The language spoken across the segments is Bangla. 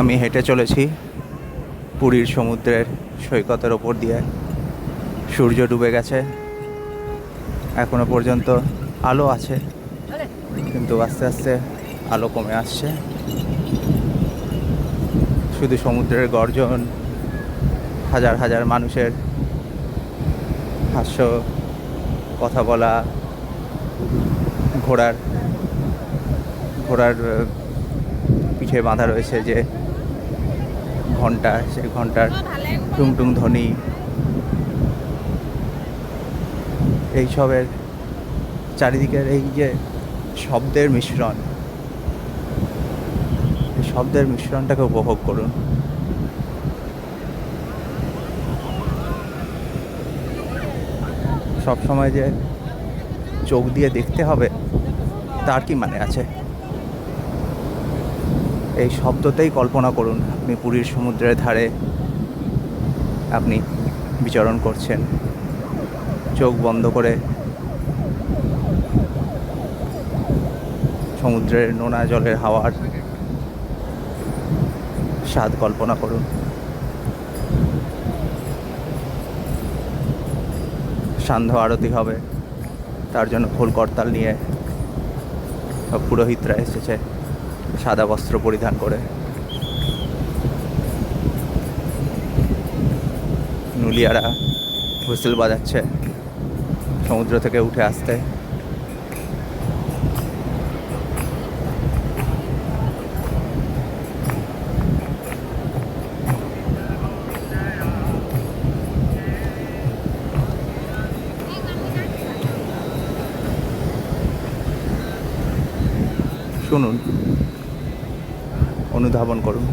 আমি হেঁটে চলেছি পুরীর সমুদ্রের সৈকতের ওপর দিয়ে। সূর্য ডুবে গেছে। এখনও পর্যন্ত আলো আছে, কিন্তু আস্তে আস্তে আলো কমে আসছে। শুধু সমুদ্রের গর্জন, হাজার হাজার মানুষের হাস্য, কথা বলা, ঘোড়ার ঘোড়ার পিঠে বাঁধা রয়েছে যে ঘণ্টা সেই ঘণ্টার টুংটুং ধ্বনি। এইসবের চারিদিকের এই যে শব্দের মিশ্রণ, এই শব্দের মিশ্রণটাকে উপভোগ করুন। সবসময় যে চোখ দিয়ে দেখতে হবে, তার কি মানে আছে? এই শব্দতেই কল্পনা করুন, আপনি পুরীর সমুদ্রের ধারে আপনি বিচরণ করছেন। চোখ বন্ধ করে সমুদ্রের নোনা জলের হাওয়ার স্বাদ কল্পনা করুন। সান্ধ্য আরতি হবে, তার জন্য ফুল করতাল নিয়ে পুরোহিতরা এসেছে। সাদা বস্ত্র পরিধান করে। নুলিয়ারা হুসেল বাজাচ্ছে সমুদ্র থেকে উঠে আসতে। অনুধাবন করুন।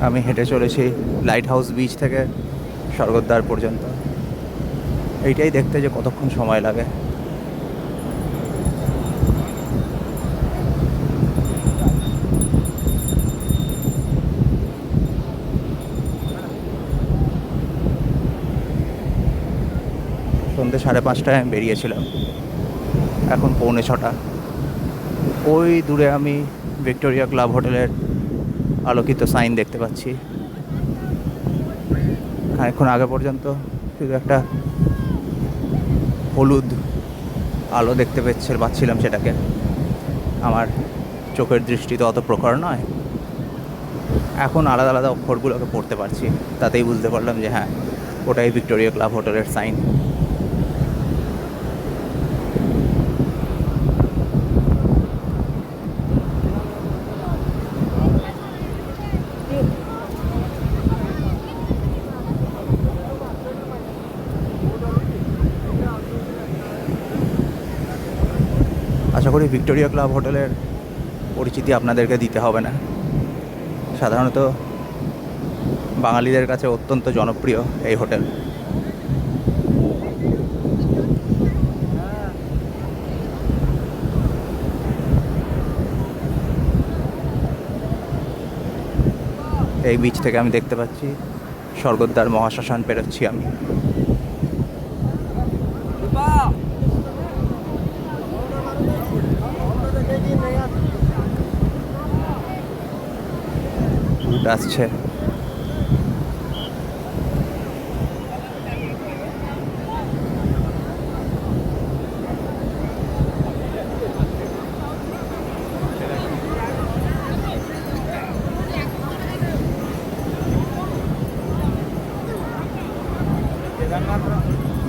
আমি হেঁটে চলেছি লাইট হাউস বিচ থেকে স্বর্গদ্বার পর্যন্ত। এইটাই দেখতে যে কতক্ষণ সময় লাগে। সন্ধ্যে সাড়ে পাঁচটায় আমি বেরিয়েছিলাম। এখন পৌনে ছটা। ওই দূরে আমি ভিক্টোরিয়া ক্লাব হোটেলের আলোকিত সাইন দেখতে পাচ্ছি। খানিক্ষণ আগে পর্যন্ত শুধু একটা হলুদ আলো দেখতে পেচ্ছে পাচ্ছিলাম সেটাকে। আমার চোখের দৃষ্টি তো অত প্রখর নয়। এখন আলাদা আলাদা অক্ষরগুলোকে পড়তে পারছি, তাতেই বুঝতে পারলাম যে হ্যাঁ ওটাই ভিক্টোরিয়া ক্লাব হোটেলের সাইন। আশা করি ভিক্টোরিয়া ক্লাব হোটেলের পরিচিতি আপনাদেরকে দিতে হবে না। সাধারণত বাঙালিদের কাছে অত্যন্ত জনপ্রিয় এই হোটেল। এই বিচ থেকে আমি দেখতে পাচ্ছি, স্বর্গদ্বার মহাশ্মশান পেরোচ্ছি আমি। কারেন্ট আসছে।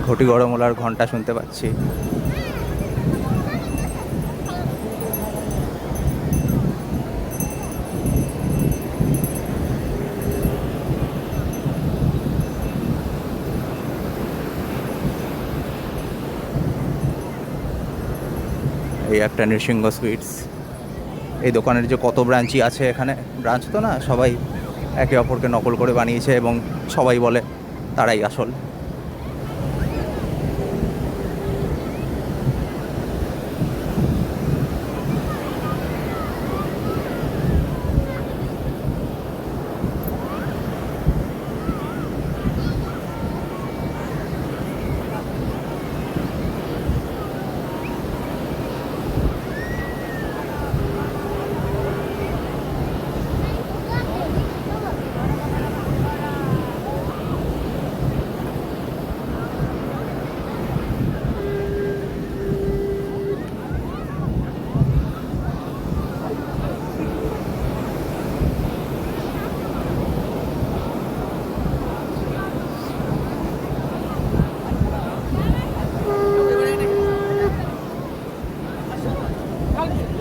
ঘটি গরমলার ঘণ্টা শুনতে পাচ্ছি। এই একটা নৃসিংহ সুইটস। এই দোকানের যে কত ব্রাঞ্চই আছে এখানে, ব্রাঞ্চ তো না, সবাই একে অপরকে নকল করে বানিয়েছে এবং সবাই বলে তারাই আসল।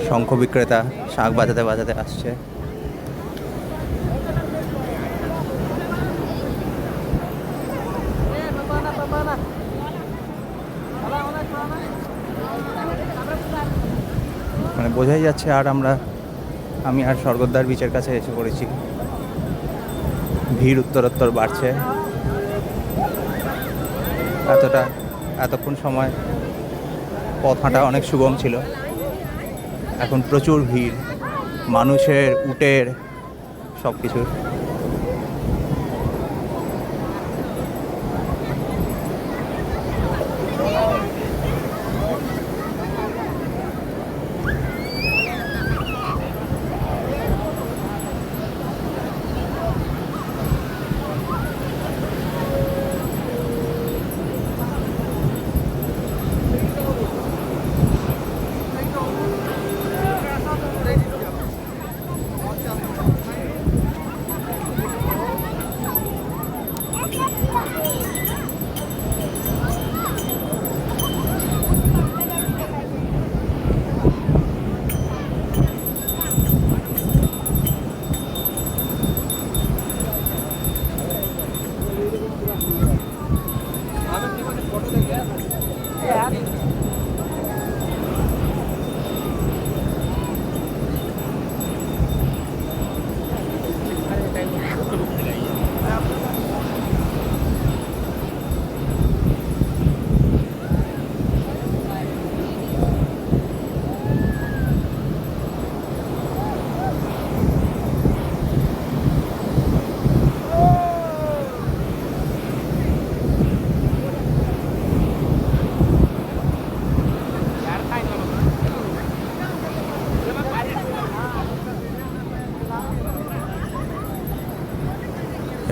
শঙ্খ বিক্রেতা শাঁখ বাজাতে বাজাতে আসছে। মানে বোঝাই যাচ্ছে আর আমরা, আমি আর স্বর্গদ্বার বিচের কাছে এসে পড়েছি। ভিড় উত্তরোত্তর বাড়ছে। এতটা, এতক্ষণ সময়, পথ হাঁটা অনেক সুগম ছিল। এখন প্রচুর ভিড় মানুষের উটের সব কিছুর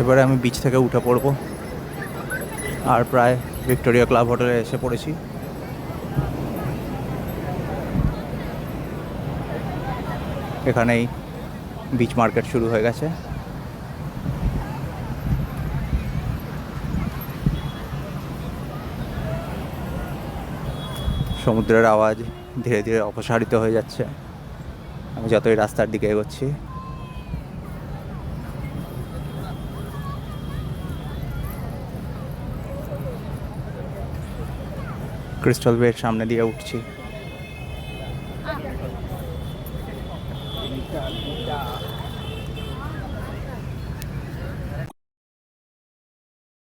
এবারে আমি বিচ থেকে উঠে পড়ব। আর প্রায় ভিক্টোরিয়া ক্লাব হোটেলে এসে পড়েছি। এখানেই বিচ মার্কেট শুরু হয়ে গেছে। সমুদ্রের আওয়াজ ধীরে ধীরে অপসারিত হয়ে যাচ্ছে। আমি যতই রাস্তার দিকে এগোচ্ছি ক্রিস্টাল বের সামনে দিয়ে উঠছি।